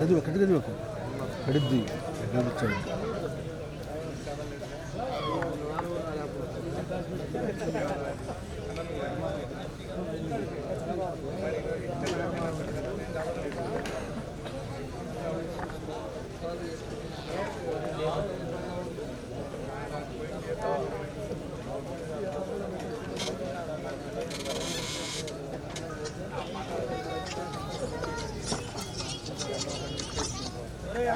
ಕದಿಬೇಕು ಕಡಿದ್ವಿ ಕಡಿದ್ವಿ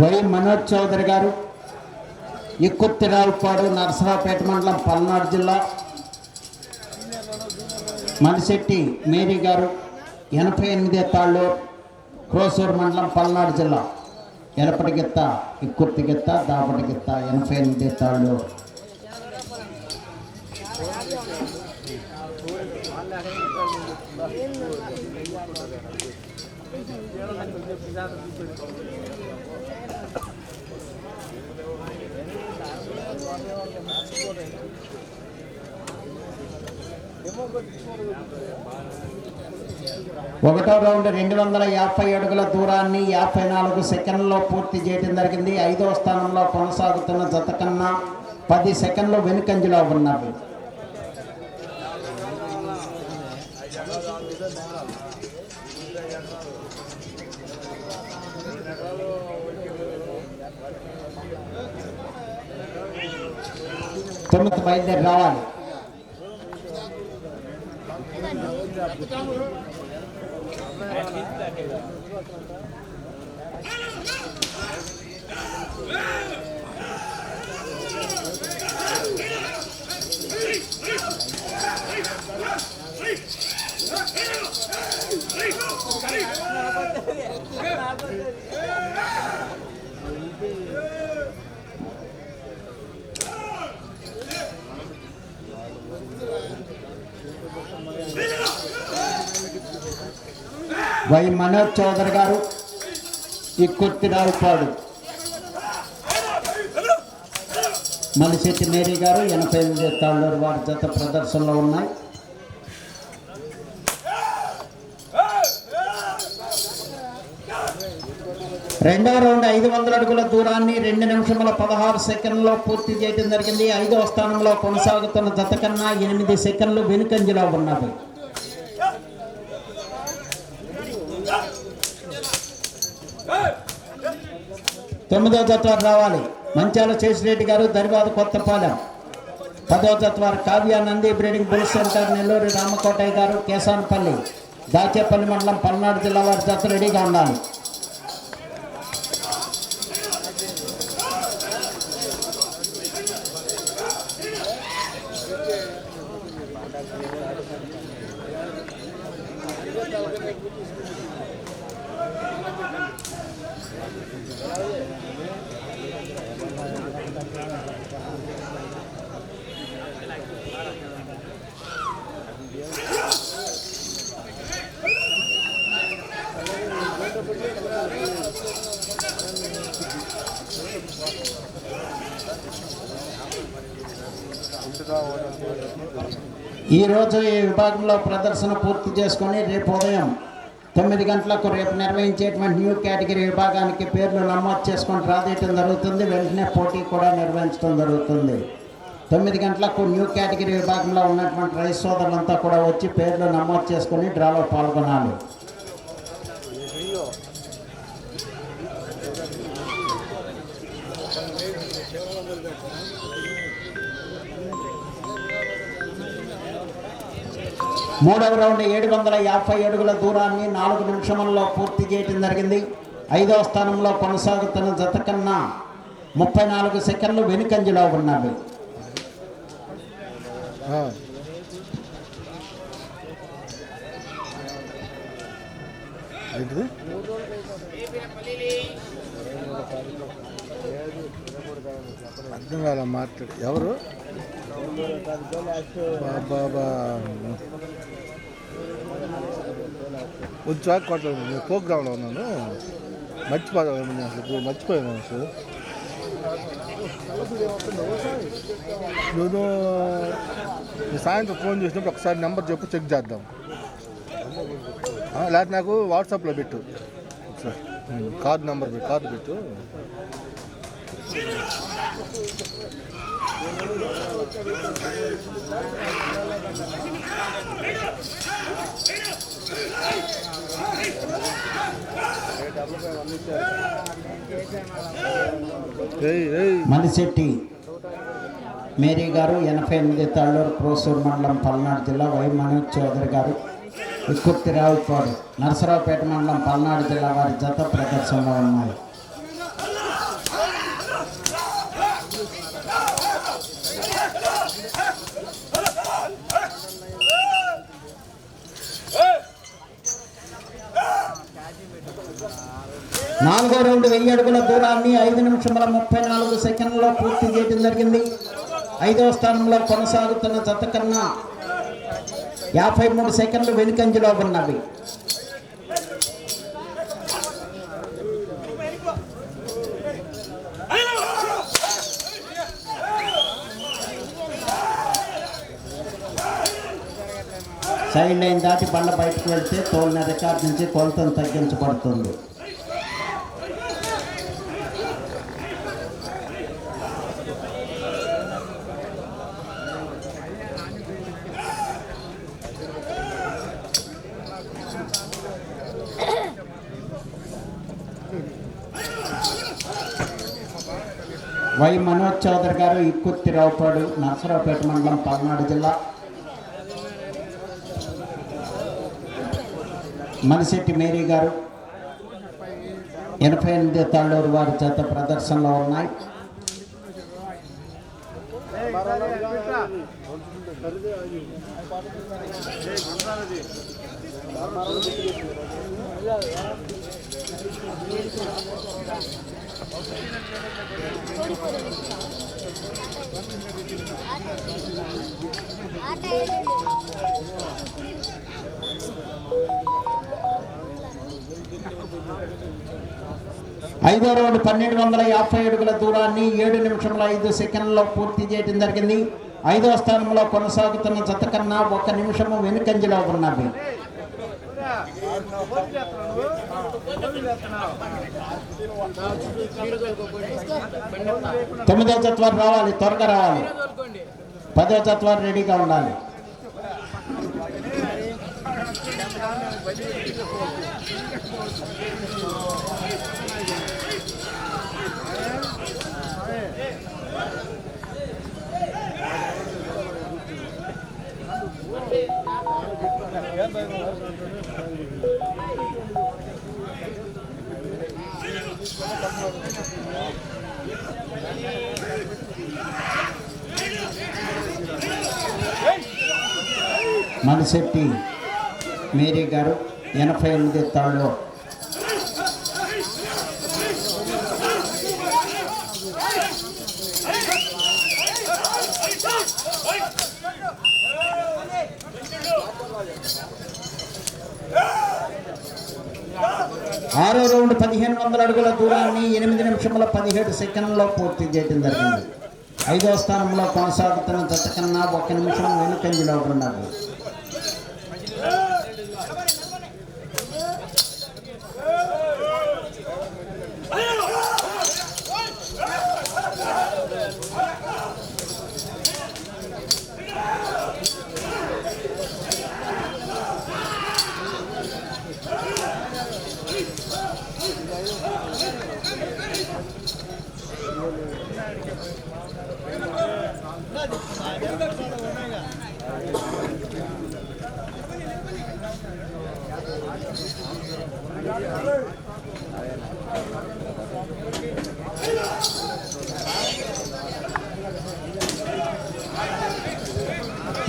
వై మనోజ్ చౌదరి గారు ఇక్కుత్తిరావుపాడు నరసరావుపేట మండలం పల్నాడు జిల్లా మణిశెట్టి మేరీ గారు ఎనభై ఎనిమిది తాళ్ళు క్రోసూరు మండలం పల్నాడు జిల్లా. ఎలపటి గిత్త ఇక్కుర్తి గిత్త దాపటి గిత్త ఎనభై ఎనిమిది తాళ్ళు ఒకటో రౌండ్ రెండు వందల యాభై అడుగుల దూరాన్ని యాభై నాలుగు సెకండ్లలో పూర్తి చేయడం జరిగింది. ఐదవ స్థానంలో కొనసాగుతున్న జత కన్నా పది సెకండ్లు వెనుకంజలో ఉన్నవి. తొమ్మిది బయలుదేరి రావాలి వై మనోజ్ చౌదరి గారు ఈ కొత్తిరావుపాడు మలిశెట్టి మేరీ గారు ఎనభై ఎనిమిది తాళ్ళూరు వారి జత ప్రదర్శనలో ఉన్నాయి. రెండవ రౌండ్ ఐదు వందల అడుగుల దూరాన్ని రెండు నిమిషముల పదహారు సెకండ్లో పూర్తి చేయడం జరిగింది. ఐదవ స్థానంలో కొనసాగుతున్న జత కన్నా ఎనిమిది సెకండ్లు వెనుకంజలో ఉన్నది. తొమ్మిదో జత రావాలి. మంచాల చేసిరెడ్డి గారు దరివాద కొత్తపాలెం. పదో జత Kavya Nandi breeding bull centre Nellore Ramakotaiah గారు కేసాన్పల్లి దాచేపల్లి మండలం పల్నాడు జిల్లా వారి జత రెడీగా ఉండాలి. ఈరోజు ఈ విభాగంలో ప్రదర్శన పూర్తి చేసుకొని రేపు ఉదయం తొమ్మిది గంటలకు రేపు నిర్వహించేటువంటి న్యూ కేటగిరీ విభాగానికి పేర్లు నమోదు చేసుకొని రాదేయటం జరుగుతుంది. వెంటనే పోటీ కూడా నిర్వహించడం జరుగుతుంది. తొమ్మిది గంటలకు న్యూ కేటగిరీ విభాగంలో ఉన్నటువంటి రైతు సోదరులంతా కూడా వచ్చి పేర్లు నమోదు చేసుకొని డ్రాలో పాల్గొనాలి. మూడవ రౌండ్ ఏడు వందల యాభై అడుగుల దూరాన్ని నాలుగు నిమిషముల్లో పూర్తి చేయడం జరిగింది. ఐదవ స్థానంలో కొనసాగుతున్న జత కన్నా ముప్పై నాలుగు సెకండ్లు వెనుకంజలో ఉన్నాడు అర్థం కాల మాట్లాడు. ఎవరు? బాబా కొంచెం కొట్టలేదు నేను ప్రోగ్రాంలో ఉన్నాను మర్చిపోయాను అసలు మర్చిపోయాను అసలు నేను సాయంత్రం ఫోన్ చేసినప్పుడు ఒకసారి నెంబర్ చెప్పు చెక్ చేద్దాం. లేకపోతే నాకు వాట్సాప్లో పెట్టు. ఒకసారి. కార్డు నెంబర్ కార్డు పెట్టు. మణిశెట్టి మేరీ గారు ఎనభై ఎనిమిది తల్లూరు క్రోసూరు మండలం పల్నాడు జిల్లా వై మనోజ్ చౌదరి గారు ఇక్కుర్తి రావుపాడు నరసరావుపేట మండలం పల్నాడు జిల్లా వారి జత ప్రదర్శనలో ఉన్నాయి. నాలుగో రౌండ్ వెయ్యి అడుగుల దూరాన్ని ఐదు నిమిషముల ముప్పై నాలుగు సెకండ్లలో పూర్తి చేయడం జరిగింది. ఐదవ స్థానంలో కొనసాగుతున్న జత కన్నా యాభై మూడు సెకండ్లు వెనుకంజలో ఉన్నవి. సైడ్ లైన్ దాటి బండ బయటకు వెళ్తే తోలిన రికార్డ్ నుంచి కొలతను తగ్గించబడుతుంది. వై మనోజ్ చౌదరి గారు ఇక్కుత్తి రావుపాడు నరసరావుపేట మండలం పల్నాడు జిల్లా. మనిశెట్టి మేరీ గారు ఎనభై ఎనిమిది తాళ్ళూరు వారి చేత ప్రదర్శనలో ఉన్నాయి. ఐదో రౌండ్ పన్నెండు వందల యాభై అడుగుల దూరాన్ని ఏడు నిమిషముల ఐదు సెకండ్లో పూర్తి చేయడం జరిగింది. ఐదో స్థానంలో కొనసాగుతున్న జత కన్నా ఒక నిమిషము వెనుకంజలో ఉన్నవి. తొమ్మిదో తత్వాలు రావాలి త్వరగా రావాలి. పదో తత్వాలు రెడీగా ఉండాలి. మనశెట్టి మేరీ గారు ఎనభై ఎనిమిది తాళ్ళు ఆరో రౌండ్ పదిహేను వందల అడుగుల దూరాన్ని ఎనిమిది నిమిషముల పదిహేడు సెకండ్లో పూర్తి చేయడం జరిగింది. ఐదో స్థానంలో కొనసాగుతున్న జత కన్నా ఒక నిమిషం వెనుకంజలో ఉన్నారు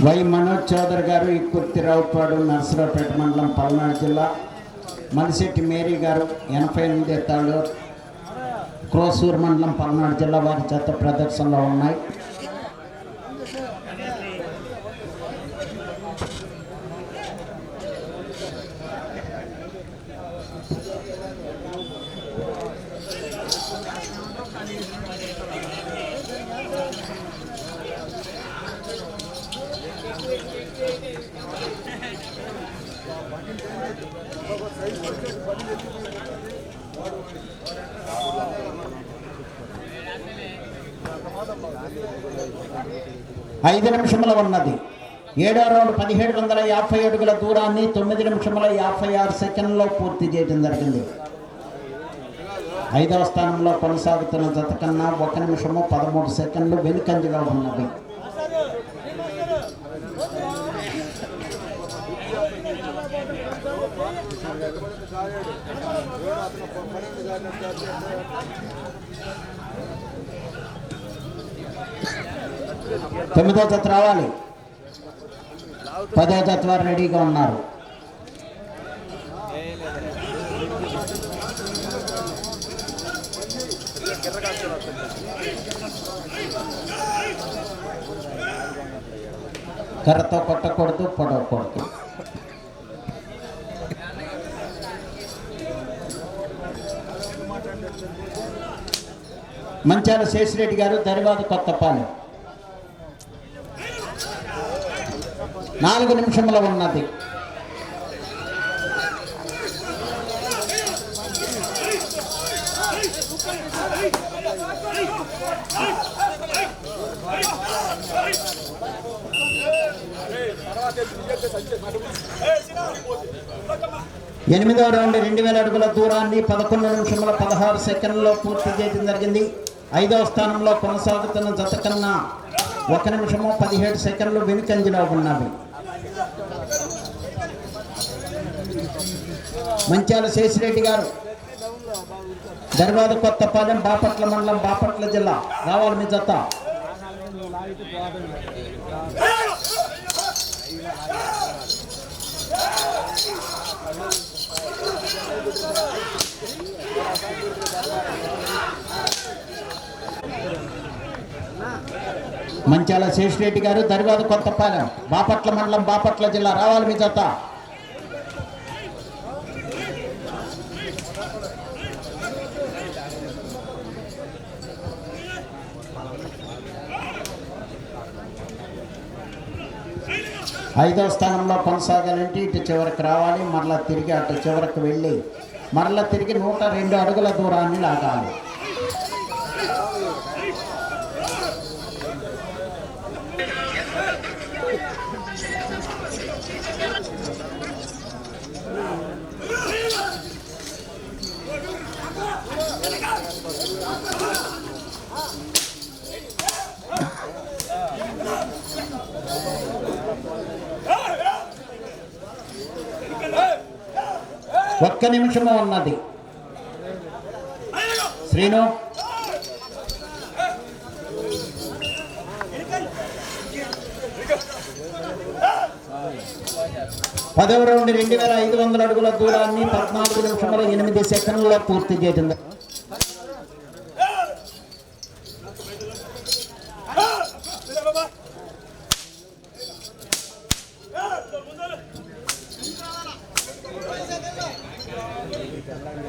వై మనోజ్ చౌదరి గారు ఇక్కుర్తి రావుపాడు నర్సరావుపేట మండలం పల్నాడు జిల్లా మలిశెట్టి మేరీ గారు ఎనభై ఎనిమిది ఎత్తాడు క్రోసూరు మండలం పల్నాడు జిల్లా వారి చెత్త ప్రదర్శనలో ఉన్నాయి. ఐదు నిమిషముల ఉన్నది. ఏడో రౌండ్ పదిహేడు వందల యాభై అడుగుల దూరాన్ని తొమ్మిది నిమిషముల యాభై ఆరు సెకండ్లో పూర్తి చేయడం జరిగింది. ఐదవ స్థానంలో కొనసాగుతున్న జత కన్నా ఒక నిమిషము పదమూడు సెకండ్లు వెనుకంజలో ఉన్నవి తొమ్మిదో జత రావాలి. పదో జత వారు రెడీగా ఉన్నారు. కర్రతో కొట్టకూడదు పొడవకూడదు. మంచాల శేషిరెడ్డి గారు దరివాద కొత్తపాలెం నాలుగు నిమిషముల ఉన్నది. ఎనిమిదవ రౌండ్ రెండు వేల అడుగుల దూరాన్ని పదకొండు నిమిషముల పదహారు సెకండ్లలో పూర్తి చేయడం జరిగింది. ఐదవ స్థానంలో కొనసాగుతున్న జత కన్నా ఒక నిమిషము పదిహేడు సెకండ్లు వెనుకంజలో ఉన్నవి. మంచాల శేషిరెడ్డి గారు. దర్వాద కొత్తపాలెం బాపట్ల మండలం బాపట్ల జిల్లా రావాలి మీ జత మంచాల శేషిరెడ్డి గారు దర్వాద కొత్తపాలెం బాపట్ల మండలం బాపట్ల జిల్లా రావాలి మీ జత ఐదవ స్థానంలో కొనసాగాలంటే ఇటు చివరికి రావాలి మరలా తిరిగి అటు చివరికి వెళ్ళి మరలా తిరిగి నూట రెండు అడుగుల దూరాన్ని లాగాలి. ఒక్క నిమిషము ఉన్నది. శ్రీను. పదవ రౌండ్ రెండు వేల ఐదు వందల అడుగుల దూరాన్ని పద్నాలుగు నిమిషంలో ఎనిమిది సెకండ్లలో పూర్తి చేసింది.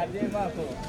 Gracias.